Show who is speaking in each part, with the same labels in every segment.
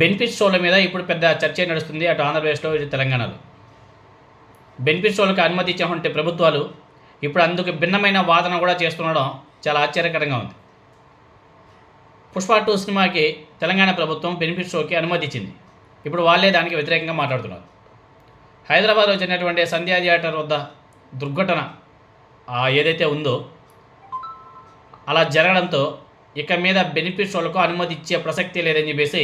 Speaker 1: Benefit షోల మీద ఇప్పుడు పెద్ద చర్చ నడుస్తుంది అటు ఆంధ్రప్రదేశ్లో ఇటు తెలంగాణలో. బెనిఫిట్ షోలకు అనుమతి ఇచ్చామంటే ప్రభుత్వాలు ఇప్పుడు అందుకు భిన్నమైన వాదన కూడా చేస్తుండడం చాలా ఆశ్చర్యకరంగా ఉంది. పుష్ప టూ సినిమాకి తెలంగాణ ప్రభుత్వం బెనిఫిట్ షోకి అనుమతి ఇచ్చింది. ఇప్పుడు వాళ్ళే దానికి వ్యతిరేకంగా మాట్లాడుతున్నారు. హైదరాబాద్లో వచ్చినటువంటి సంధ్యా థియేటర్ వద్ద దుర్ఘటన ఏదైతే ఉందో అలా జరగడంతో ఇక మీద బెనిఫిట్ షోలకు అనుమతి ఇచ్చే ప్రసక్తి లేదని చెప్పేసి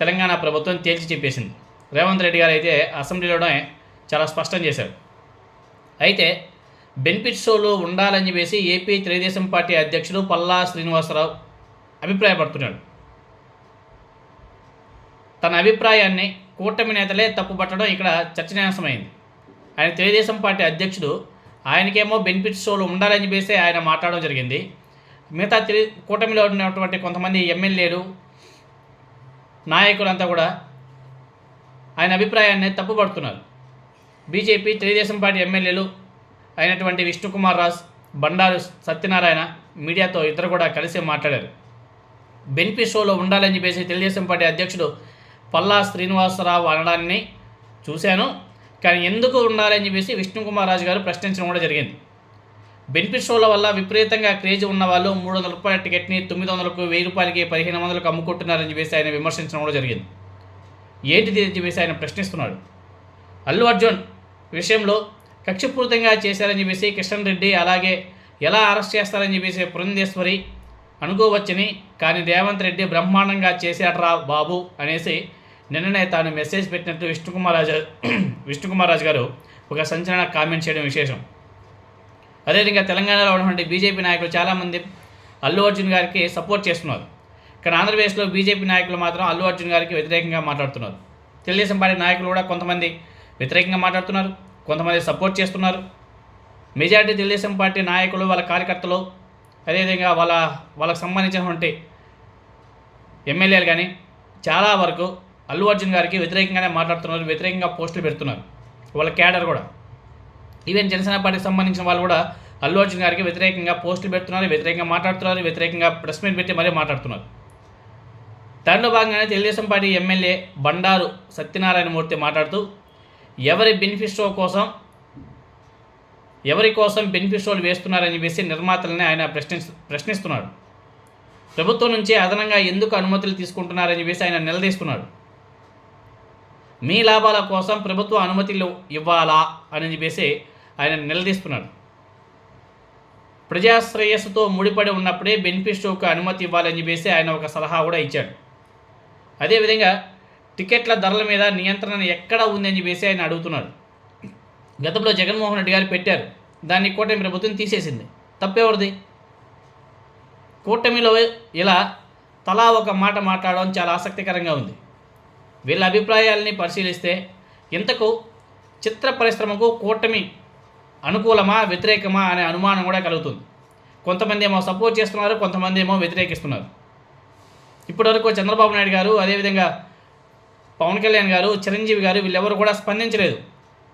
Speaker 1: తెలంగాణ ప్రభుత్వం తేల్చి చెప్పేసింది. రేవంత్ రెడ్డి గారు అయితే అసెంబ్లీలోనే చాలా స్పష్టం చేశారు. అయితే బెనిఫిట్ షోలు ఉండాలని చెప్పేసి ఏపీ తెలుగుదేశం పార్టీ అధ్యక్షుడు పల్లా శ్రీనివాసరావు అభిప్రాయపడుతున్నాడు. తన అభిప్రాయాన్ని కూటమి నేతలే తప్పుపట్టడం ఇక్కడ చర్చనీయాంశమైంది. ఆయన తెలుగుదేశం పార్టీ అధ్యక్షుడు ఆయనకేమో బెనిఫిట్ షోలు ఉండాలని చెప్పేసి ఆయన మాట్లాడడం జరిగింది. మిగతా తెలు కూటమిలో ఉన్నటువంటి కొంతమంది ఎమ్మెల్యేలు నాయకులంతా కూడా ఆయన అభిప్రాయాన్ని తప్పుపడుతున్నారు. బీజేపీ తెలుగుదేశం పార్టీ ఎమ్మెల్యేలు అయినటువంటి విష్ణుకుమార్ రాజ్ బండారు సత్యనారాయణ మీడియాతో ఇద్దరు కూడా కలిసి మాట్లాడారు. బెనిఫిట్ షోలో ఉండాలని చెప్పేసి తెలుగుదేశం పార్టీ అధ్యక్షుడు పల్లా శ్రీనివాసరావు అనడాన్ని చూశాను. కానీ ఎందుకు ఉండాలని చెప్పేసి విష్ణుకుమార్ రాజు గారు ప్రశ్నించడం కూడా జరిగింది. బెనిఫిట్ షోల వల్ల విపరీతంగా క్రేజ్ ఉన్న వాళ్ళు మూడు వందల రూపాయల టికెట్ని తొమ్మిది వందలకు వెయ్యి రూపాయలకి పదిహేను వందలకు అమ్ముకుంటున్నారని చెప్పేసి ఆయన విమర్శించడం కూడా జరిగింది. ఏంటిది అని చెప్పేసి ఆయన ప్రశ్నిస్తున్నాడు. అల్లు అర్జున్ విషయంలో కక్షపూరితంగా చేశారని చెప్పేసి కిషన్ రెడ్డి అలాగే ఎలా అరెస్ట్ చేస్తారని చెప్పేసి పురంధేశ్వరి అనుకోవచ్చని కానీ రేవంత్ రెడ్డి బ్రహ్మాండంగా చేశాడరా బాబు అనేసి నిన్ననే తాను మెసేజ్ పెట్టినట్టు విష్ణుకుమార్ రాజు విష్ణుకుమార్ రాజు గారు ఒక సంచలన కామెంట్ చేయడం విశేషం. అదేవిధంగా తెలంగాణలో ఉన్నటువంటి బీజేపీ నాయకులు చాలామంది అల్లు అర్జున్ గారికి సపోర్ట్ చేస్తున్నారు. కానీ ఆంధ్రప్రదేశ్లో బీజేపీ నాయకులు మాత్రం అల్లు అర్జున్ గారికి వ్యతిరేకంగా మాట్లాడుతున్నారు. తెలుగుదేశం పార్టీ నాయకులు కూడా కొంతమంది వ్యతిరేకంగా మాట్లాడుతున్నారు. కొంతమంది సపోర్ట్ చేస్తున్నారు. మెజారిటీ తెలుగుదేశం పార్టీ నాయకులు వాళ్ళ కార్యకర్తలు అదేవిధంగా వాళ్ళ వాళ్ళకు సంబంధించినటువంటి ఎమ్మెల్యేలు కానీ చాలా వరకు అల్లు అర్జున్ గారికి వ్యతిరేకంగానే మాట్లాడుతున్నారు వ్యతిరేకంగా పోస్టులు పెడుతున్నారు వాళ్ళ క్యాడర్ కూడా. ఈవెన్ జనసేన పార్టీకి సంబంధించిన వాళ్ళు కూడా అల్లు అర్జున్ గారికి వ్యతిరేకంగా పోస్టులు పెడుతున్నారు వ్యతిరేకంగా మాట్లాడుతున్నారు వ్యతిరేకంగా ప్రెస్ మీట్ పెట్టి మరీ మాట్లాడుతున్నారు. దానిలో భాగంగానే తెలుగుదేశం పార్టీ ఎమ్మెల్యే బండారు సత్యనారాయణమూర్తి మాట్లాడుతూ ఎవరి బెనిఫిట్ కోసం ఎవరి కోసం బెనిఫిషోలు వేస్తున్నారని చెప్పేసి నిర్మాతలని ఆయన ప్రశ్ని ప్రశ్నిస్తున్నాడు. ప్రభుత్వం నుంచి అదనంగా ఎందుకు అనుమతులు తీసుకుంటున్నారని చెప్పేసి ఆయన నిలదీస్తున్నాడు. మీ లాభాల కోసం ప్రభుత్వ అనుమతులు ఇవ్వాలా అని చెప్పేసి ఆయన నిలదీస్తున్నాడు. ప్రజాశ్రేయస్సుతో ముడిపడి ఉన్నప్పుడే బెనిఫిట్ షోకు అనుమతి ఇవ్వాలని చెప్పేసి ఆయన ఒక సలహా కూడా ఇచ్చాడు. అదేవిధంగా టికెట్ల ధరల మీద నియంత్రణ ఎక్కడ ఉందని చెప్పేసి ఆయన అడుగుతున్నాడు గతంలో జగన్మోహన్ రెడ్డి గారు పెట్టారు. దాన్ని కూటమి ప్రభుత్వం తీసేసింది. తప్పెవరిది? కూటమిలో ఇలా తలా ఒక మాట మాట్లాడడం చాలా ఆసక్తికరంగా ఉంది. వీళ్ళ అభిప్రాయాలని పరిశీలిస్తే ఇంతకు చిత్ర పరిశ్రమకు కూటమి అనుకూలమా వ్యతిరేకమా అనే అనుమానం కూడా కలుగుతుంది. కొంతమంది ఏమో సపోర్ట్ చేస్తున్నారు కొంతమంది ఏమో వ్యతిరేకిస్తున్నారు. ఇప్పటివరకు చంద్రబాబు నాయుడు గారు అదేవిధంగా పవన్ కళ్యాణ్ గారు చిరంజీవి గారు వీళ్ళెవరు కూడా స్పందించలేదు.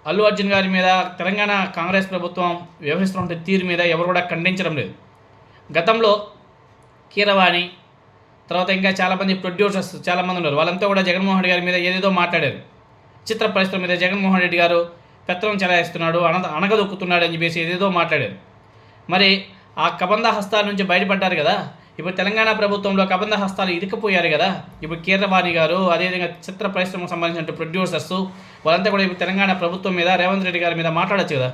Speaker 1: అల్లు అర్జున్ గారి మీద తెలంగాణ కాంగ్రెస్ ప్రభుత్వం వ్యవహరిస్తున్న తీరు మీద ఎవరు కూడా ఖండించడం లేదు. గతంలో కీరవాణి తర్వాత ఇంకా చాలామంది ప్రొడ్యూసర్స్ చాలామంది ఉన్నారు. వాళ్ళంతా కూడా జగన్మోహన్ రెడ్డి గారి మీద ఏదేదో మాట్లాడారు. చిత్ర పరిశ్రమ మీద జగన్మోహన్ రెడ్డి గారు పెత్తనం చెలాయిస్తున్నాడు అన అణగదొక్కుతున్నాడు అని చెప్పేసి ఏదేదో మాట్లాడారు మరి ఆ కబంధ హస్తాల నుంచి బయటపడ్డారు కదా? ఇప్పుడు తెలంగాణ ప్రభుత్వంలో కబంధ హస్తాలు ఇరుక్కుపోయారు కదా? ఇప్పుడు కీరవాణి గారు అదేవిధంగా చిత్ర పరిశ్రమకు సంబంధించిన ప్రొడ్యూసర్స్ వాళ్ళంతా కూడా ఇప్పుడు తెలంగాణ ప్రభుత్వం మీద రేవంత్ రెడ్డి గారి మీద మాట్లాడచ్చు కదా?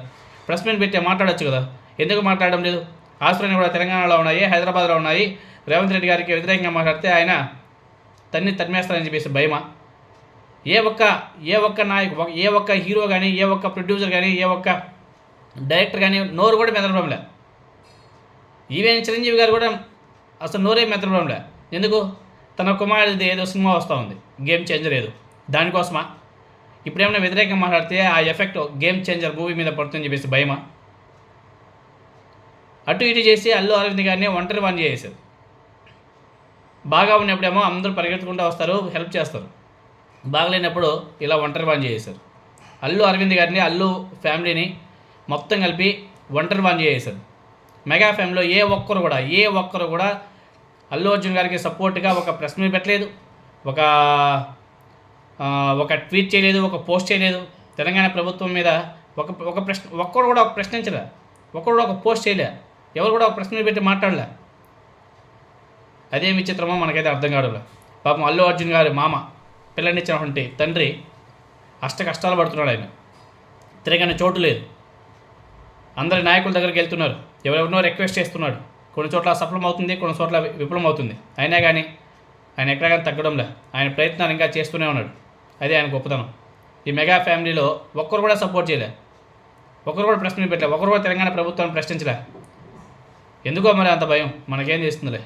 Speaker 1: ప్రెస్ మీట్ పెట్టి మాట్లాడొచ్చు కదా? ఎందుకు మాట్లాడడం లేదు? ఆస్తులన్నీ కూడా తెలంగాణలో ఉన్నాయి హైదరాబాద్లో ఉన్నాయి. రేవంత్ రెడ్డి గారికి వ్యతిరేకంగా మాట్లాడితే ఆయన తన్ని తన్మేస్తారని చెప్పేసి భయమా? ఏ ఒక్క ఏ ఒక్క నాయకు ఏ ఒక్క హీరో కానీ ఏ ఒక్క ప్రొడ్యూసర్ కానీ ఏ ఒక్క డైరెక్టర్ కానీ నోరు కూడా మెదలడం ఈవెన్ చిరంజీవి గారు కూడా అసలు నోరే మెదలడం ఎందుకు? తన కుమారుడిది ఏదో సినిమా వస్తూ ఉంది. గేమ్ చేంజర్ ఏదో. దానికోసమా? ఇప్పుడేమైనా వ్యతిరేకంగా మాట్లాడితే ఆ ఎఫెక్ట్ గేమ్ చేంజర్ మూవీ మీద పడుతుందని చెప్పేసి భయమా? అటు ఇటు చేసి అల్లు అరవింద్ గారిని ఒంటరి పని చేసేసారు బాగా ఉన్నప్పుడేమో అందరూ పరిగెత్తుకుంటూ వస్తారు హెల్ప్ చేస్తారు. బాగలేనప్పుడు ఇలా ఒంటరి బాన్ చేసేసారు అల్లు అరవింద్ గారిని అల్లు ఫ్యామిలీని మొత్తం కలిపి ఒంటరి బాన్ చేసేసారు మెగా ఫ్యామిలీలో ఏ ఒక్కరు కూడా ఏ ఒక్కరు కూడా అల్లు అర్జున్ గారికి సపోర్ట్గా ఒక ప్రెస్ మీట్ పెట్టలేదు. ఒక ఒక ట్వీట్ చేయలేదు ఒక పోస్ట్ చేయలేదు. తెలంగాణ ప్రభుత్వం మీద ఒక ఒక ప్రశ్న ఒక్కడు కూడా ఒక ప్రశ్నించలే. ఒక్కడు కూడా ఒక పోస్ట్ చేయలే. ఎవరు కూడా ఒక ప్రశ్న పెట్టి మాట్లాడలే. అదేమి విచిత్రమో మనకైతే అర్థం కావట్లే పాపం అల్లు అర్జున్ గారి మామ. పిల్లనిచ్చినటువంటి తండ్రి అష్ట కష్టాలు పడుతున్నాడు ఆయన. తిరగని చోటు లేదు. అందరి నాయకుల దగ్గరికి వెళ్తున్నారు. ఎవరెవరినో రిక్వెస్ట్ చేస్తున్నాడు. కొన్ని చోట్ల సఫలం అవుతుంది కొన్ని చోట్ల విఫలం అవుతుంది అయినా కానీ ఆయన ఎక్కడ కానీ తగ్గడంలే. ఆయన ప్రయత్నాలు ఇంకా చేస్తూనే ఉన్నాడు. అదే ఆయన గొప్పతనం. ఈ మెగా ఫ్యామిలీలో ఒక్కరు కూడా సపోర్ట్ చేయలే. ఒక్కరు కూడా ప్రశ్నలు పెట్టలే. ఒకరు కూడా తెలంగాణ ప్రభుత్వాన్ని ప్రశ్నించలే. ఎందుకో మరి అంత భయం? మనకేం చేస్తుందిలే?